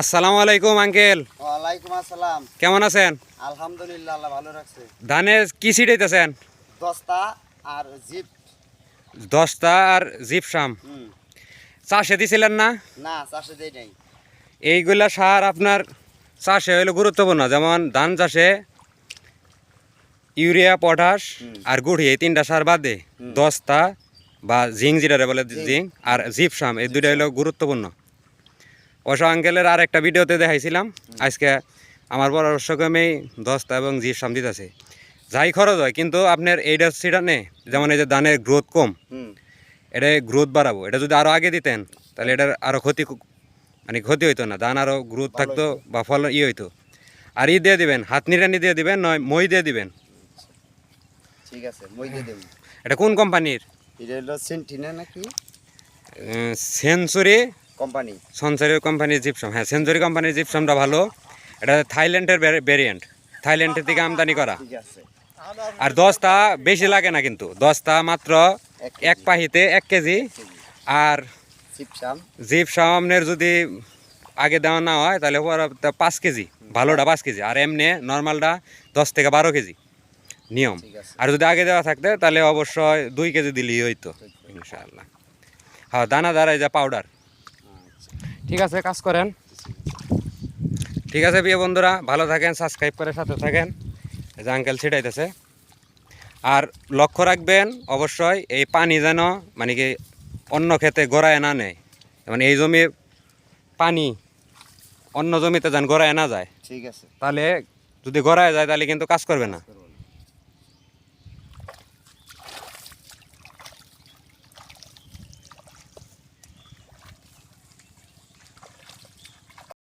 আসসালামু আলাইকুম আঙ্কেল। ওয়ালাইকুম আসসালাম। কেমন আছেন? আলহামদুলিল্লাহ আল্লাহ ভালো রাখছে। ধানে কি ছিটাইতেছেন দস্তা আর জিপ। দশটা আর জিপসাম হুম। চাষে দিছিলেন না? না চাষে দেই নাই। এইগুলা সার আপনার চাষে হইল গুরুত্বপূর্ণ যেমন ধান চাষে ইউরিয়া পটাশ আর গুড়ি এই তিনটা সার বাদে দশটা বা জিং যেটা বলে জিং। আর জিপ জিপসাম এই দুইটা হলো গুরুত্বপূর্ণ। অবশ্য আঙ্কেলের আর একটা ভিডিওতে দেখাইছিলাম। আজকে আমার পরামর্শক্রমেই দশটা এবং জিপসাম দিতেছে। যাই খরচ হয় কিন্তু আপনার এইটা সেটা নেই যেমন এই যে ধানের গ্রোথ কম এটা গ্রোথ বাড়াবো। এটা যদি আরও আগে দিতেন তাহলে এটার আরও ক্ষতি মানে ক্ষতি হইতো না ধান আরও গ্রোথ থাকতো বা ফল ই হইতো। আর ই দিয়ে দিবেন হাত নিড়ানি দিয়ে দিবেন নয় মই দিয়ে দিবেন। ঠিক আছে মই দিয়ে দেব। এটা কোন কোম্পানির? এটা হলো সেন্টিনা নাকি? Century company? সঞ্চারি কোম্পানির জিপসাম। হ্যাঁ সেঞ্চুরি কোম্পানির জিপসামটা ভালো। এটা থাইল্যান্ডের ভ্যারিয়েন্ট থাইল্যান্ডের থেকে আমদানি করা। আর দশটা বেশি লাগে না কিন্তু। দশটা মাত্র এক পাহিতে এক কেজি। আর চিপসাম জিপ যদি আগে দেওয়া না হয় তাহলে পাঁচ কেজি। ভালোটা পাঁচ কেজি। আর এমনি নর্মালটা দশ থেকে বারো কেজি। নিয়ম। আর যদি আগে দেওয়া থাকতে তাহলে অবশ্যই দুই কেজি দিলেই হইতো ইনশাআল্লাহ। হ্যাঁ দানা দাঁড়ায় যা পাউডার ঠিক আছে কাজ করেন। ঠিক আছে বিয়ে বন্ধুরা ভালো থাকেন সাবস্ক্রাইব করে সাথে থাকেন। যে আঙ্কেল ছিটাইতেছে। আর লক্ষ্য রাখবেন অবশ্যই এই পানি যেন মানে কি অন্য ক্ষেতে গড়ায় না নেয়। মানে এই জমির পানি অন্য জমিতে যেন গড়ায় না যায়। ঠিক আছে। তাহলে যদি গড়ায় যায় তাহলে কিন্তু কাজ করবে না।